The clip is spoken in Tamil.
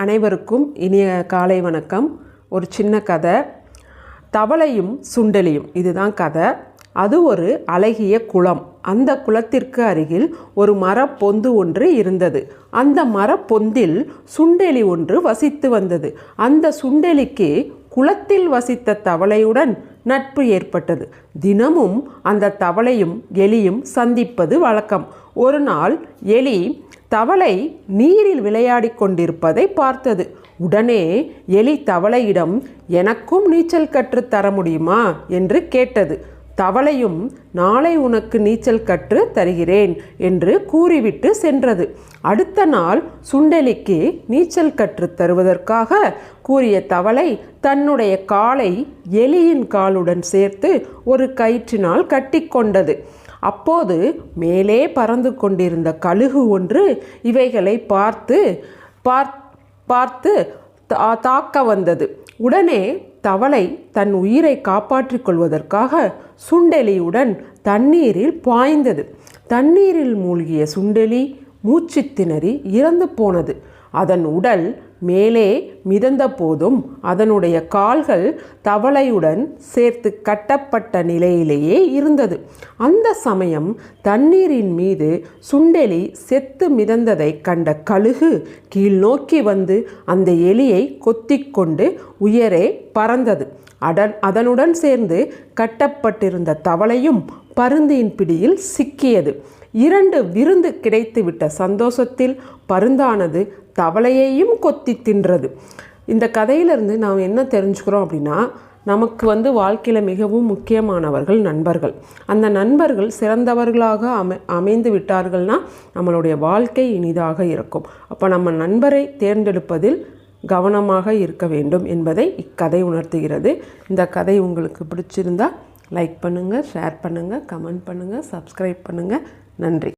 அனைவருக்கும் இனிய காலை வணக்கம். ஒரு சின்ன கதை. தவளையும் சுண்டலியும் இதுதான் கதை. அது ஒரு அழகிய குளம். அந்த குளத்திற்கு அருகில் ஒரு மரப்பொந்து ஒன்று இருந்தது. அந்த மரப்பொந்தில் சுண்டெலி ஒன்று வசித்து வந்தது. அந்த சுண்டெலிக்கு குளத்தில் வசித்த தவளையுடன் நட்பு ஏற்பட்டது. தினமும் அந்த தவளையும் எலியும் சந்திப்பது வழக்கம். ஒரு நாள் எலி தவளை நீரில் விளையாடிக் கொண்டிருப்பதை பார்த்தது. உடனே எலி தவளையிடம் எனக்கும் நீச்சல் கற்றுத்தர முடியுமா? என்று கேட்டது. தவளையும் நாளை உனக்கு நீச்சல் கற்று தருகிறேன் என்று கூறிவிட்டு சென்றது. அடுத்த நாள் சுண்டெலிக்கு நீச்சல் கற்று தருவதற்காக கூறிய தவளை தன்னுடைய காலை எலியின் காலுடன் சேர்த்து ஒரு கயிற்றினால் கட்டிக்கொண்டது அப்போது மேலே பறந்து கொண்டிருந்த கழுகு ஒன்று இவைகளை பார்த்து பார் பார்த்து தா- தாக்க வந்தது. உடனே தவளை தன் உயிரை காப்பாற்றிக் கொள்வதற்காக சுண்டெலியுடன் தண்ணீரில் பாய்ந்தது. தண்ணீரில் மூழ்கிய சுண்டெலி மூச்சு திணறி இறந்து போனது. அதன் உடல் மேலே மிதந்த போதும் அதனுடைய கால்கள் தவளையுடன் சேர்த்து கட்டப்பட்ட நிலையிலேயே இருந்தது. அந்த சமயம் தண்ணீரின் மீது சுண்டெலி செத்து மிதந்ததை கண்ட கழுகு கீழ் நோக்கி வந்து அந்த எலியை கொத்திக்கொண்டு உயரே பறந்தது. அடன் அதனுடன் சேர்ந்து கட்டப்பட்டிருந்த தவளையும் பருந்தியின் பிடியில் சிக்கியது. இரண்டு விருந்து கிடைத்துவிட்ட சந்தோஷத்தில் பருந்தானது தவளையையும் கொத்தி தின்றது. இந்த கதையிலிருந்து நாம் என்ன தெரிஞ்சுக்கிறோம் அப்படின்னா நமக்கு வந்து வாழ்க்கையில் மிகவும் முக்கியமானவர்கள் நண்பர்கள். அந்த நண்பர்கள் சிறந்தவர்களாக அமை அமைந்து விட்டார்கள்னா நம்மளுடைய வாழ்க்கை இனிதாக இருக்கும். அப்போ நம்ம நண்பரை தேர்ந்தெடுப்பதில் கவனமாக இருக்க வேண்டும் என்பதை இக்கதை உணர்த்துகிறது. இந்த கதை உங்களுக்கு பிடிச்சிருந்தா லைக் பண்ணுங்கள் ஷேர் பண்ணுங்கள் கமெண்ட் பண்ணுங்கள் சப்ஸ்கிரைப் பண்ணுங்கள் நன்றி